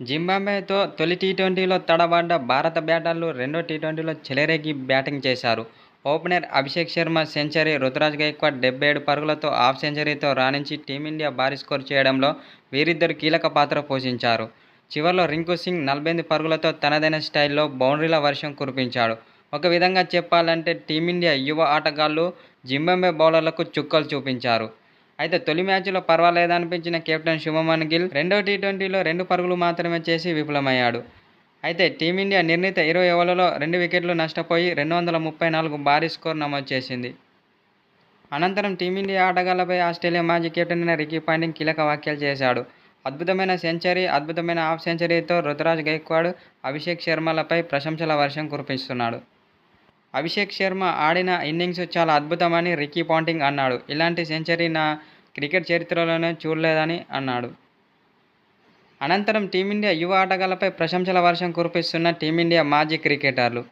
జింబాబ్వేతో తొలి టీ ట్వంటీలో తడబడ్డ భారత బ్యాటర్లు రెండో టీ ట్వంటీలో చెలరేగి బ్యాటింగ్ చేశారు. ఓపెనర్ అభిషేక్ శర్మ సెంచరీ రుతురాజ్ గైక్వాడ్ డెబ్బై ఏడు పరుగులతో హాఫ్ సెంచరీతో రాణించి టీమిండియా భారీ స్కోర్ చేయడంలో వీరిద్దరు కీలక పాత్ర పోషించారు. చివరిలో రింకు సింగ్ నలభై ఎనిమిది పరుగులతో తనదైన స్టైల్లో బౌండరీల వర్షం కురిపించాడు. ఒక విధంగా చెప్పాలంటే టీమిండియా యువ ఆటగాళ్ళు జింబాబ్వే బౌలర్లకు చుక్కలు చూపించారు. అయితే తొలి మ్యాచ్లో పర్వాలేదనిపించిన కెప్టెన్ శుభమన్ గిల్ రెండో టీ ట్వంటీలో రెండు పరుగులు మాత్రమే చేసి విఫలమయ్యాడు. అయితే టీమిండియా నిర్ణీత ఇరవై ఓవర్లలో రెండు వికెట్లు నష్టపోయి రెండు వందల ముప్పై నాలుగు భారీ స్కోర్ నమోదు చేసింది. అనంతరం టీమిండియా ఆటగాళ్ళపై ఆస్ట్రేలియా మాజీ కెప్టెన్ అయిన రికీ పాంటింగ్ కీలక వ్యాఖ్యలు చేశాడు. అద్భుతమైన సెంచరీ అద్భుతమైన హాఫ్ సెంచరీతో రుతురాజ్ గైక్వాడ్ అభిషేక్ శర్మలపై ప్రశంసల వర్షం కురిపిస్తున్నాడు. అభిషేక్ శర్మ ఆడిన ఇన్నింగ్స్ చాలా అద్భుతమని రికీ పాంటింగ్ అన్నాడు. ఇలాంటి సెంచరీ నా క్రికెట్ చరిత్రలోనే చూడలేదని అన్నాడు. అనంతరం టీమిండియా యువ ఆటగాళ్ళపై ప్రశంసల వర్షం కురిపిస్తున్న టీమిండియా మాజీ క్రికెటర్లు